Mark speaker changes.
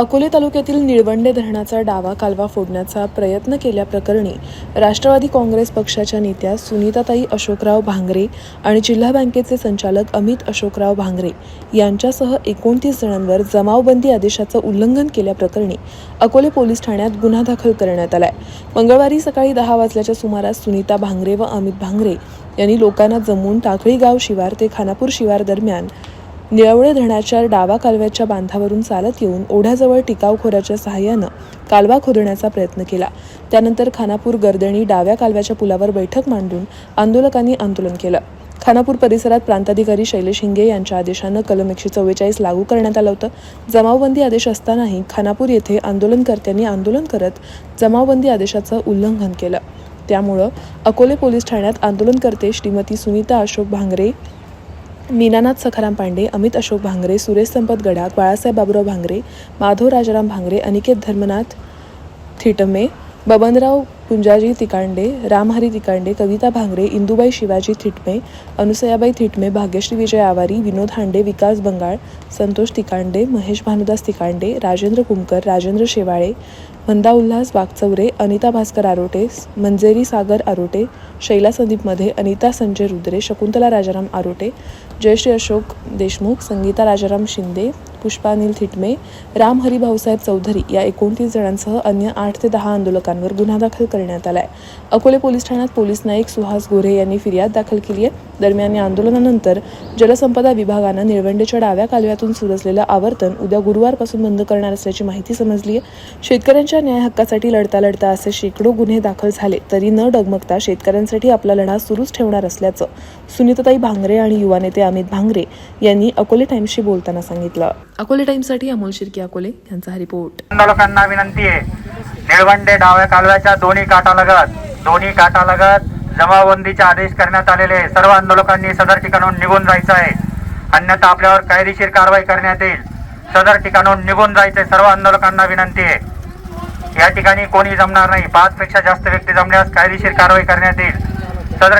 Speaker 1: अकोले तालुक्यातील निळवंडे धरणाचा डावा कालवा फोडण्याचा प्रयत्न केल्याप्रकरणी राष्ट्रवादी काँग्रेस पक्षाच्या नेत्या सुनीताताई अशोकराव भांगरे आणि जिल्हा बँकेचे संचालक अमित अशोकराव भांगरे यांच्यासह एकोणतीस जणांवर जमावबंदी आदेशाचं उल्लंघन केल्याप्रकरणी अकोले पोलीस ठाण्यात गुन्हा दाखल करण्यात आलाय. मंगळवारी सकाळी दहा वाजल्याच्या सुमारास सुनीता भांगरे व अमित भांगरे यांनी लोकांना जमवून टाकळी गाव शिवार ते खानापूर शिवार दरम्यान निळवडे धरणाच्या डावा कालव्याच्या बांधावरून चालत येऊन ओढ्याजवळ टिकाव खोऱ्याच्या सहाय्यानं कालवा खोदण्याचा प्रयत्न केला. त्यानंतर खानापूर गर्दणी डाव्या कालव्याच्या पुलावर बैठक मांडून आंदोलकांनी आंदोलन केलं. खानापूर परिसरात प्रांताधिकारी शैलेश हिंगे यांच्या आदेशानं कलम एकशे चव्वेचाळीस लागू करण्यात आलं होतं. जमावबंदी आदेश असतानाही खानापूर येथे आंदोलनकर्त्यांनी आंदोलन करत जमावबंदी आदेशाचं उल्लंघन केलं. त्यामुळं अकोले पोलीस ठाण्यात आंदोलनकर्ते श्रीमती सुनीता अशोक भांगरे मीनानाथ सखाराम पांडे अमित अशोक भांगरे सुरेश संपत गडाख बाळासाहेब बाबुराव भांगरे माधव राजाराम भांगरे अनिकेत धर्मनाथ थिटमे बबनराव पुंजाजी तिकांडे रामहरी तिकांडे कविता भांगरे इंदुबाई शिवाजी थिटमे अनुसयाबाई थिटमे भाग्यश्री विजय आवारी विनोद हांडे विकास बंगाळ संतोष तिकांडे महेश भानुदास तिकांडे राजेंद्र कुमकर राजेंद्र शेवाळे मंदा उल्हास वागचौरे अनिता भास्कर आरोटे मंजेरी सागर आरोटे शैला संदीपमध्ये अनिता संजय रुद्रे शकुंतला राजाराम आरोटे जयश्री अशोक देशमुख संगीता राजाराम शिंदे पुष्पानिल थिटमे राम हरी भाऊसाहेब चौधरी या एकोणतीस जणांसह अन्य आठ ते दहा आंदोलकांवर गुन्हा दाखल करण्यात आलाय. अकोले पोलीस ठाण्यात पोलीस नाईक सुहास गोरे यांनी फिर्याद दाखल केली आहे. दरम्यान या आंदोलनानंतर जलसंपदा विभागानं निळवंडेच्या डाव्या कालव्यातून सुरू असलेलं आवर्तन उद्या गुरुवारपासून बंद करणार असल्याची माहिती समजली आहे. शेतकऱ्यांच्या न्याय हक्कासाठी लढता लढता असे शेकडो गुन्हे दाखल झाले तरी न डगमगता शेतकऱ्यांसाठी आपला लढा सुरूच ठेवणार असल्याचं सुनीताताई भांगरे आणि युवा नेते अमित भांगरे यांनी अकोले टाइम्सशी बोलताना सांगितलं. अकोले टाइम्ससाठी अमोल शिर्के अकोले यांचा हा रिपोर्ट.
Speaker 2: आंदोलकांना विनंती आहे निळवंडे डाव्या कालव्याच्या दोन्ही काठालगत दोन्ही काठालगत जमावबंदीचे आदेश करण्यात आलेले आहे. सर्व आंदोलकांनी सदर ठिकाणून निघून जायचं आहे. अन्यथा आपल्यावर कायदेशीर कारवाई करण्यात येईल. सदर ठिकाणून निघून जायचे सर्व आंदोलकांना विनंती आहे. या ठिकाणी कोणी जमणार नाही. पाच पेक्षा जास्त व्यक्ती जमल्यास कायदेशीर कारवाई करण्यात येईल.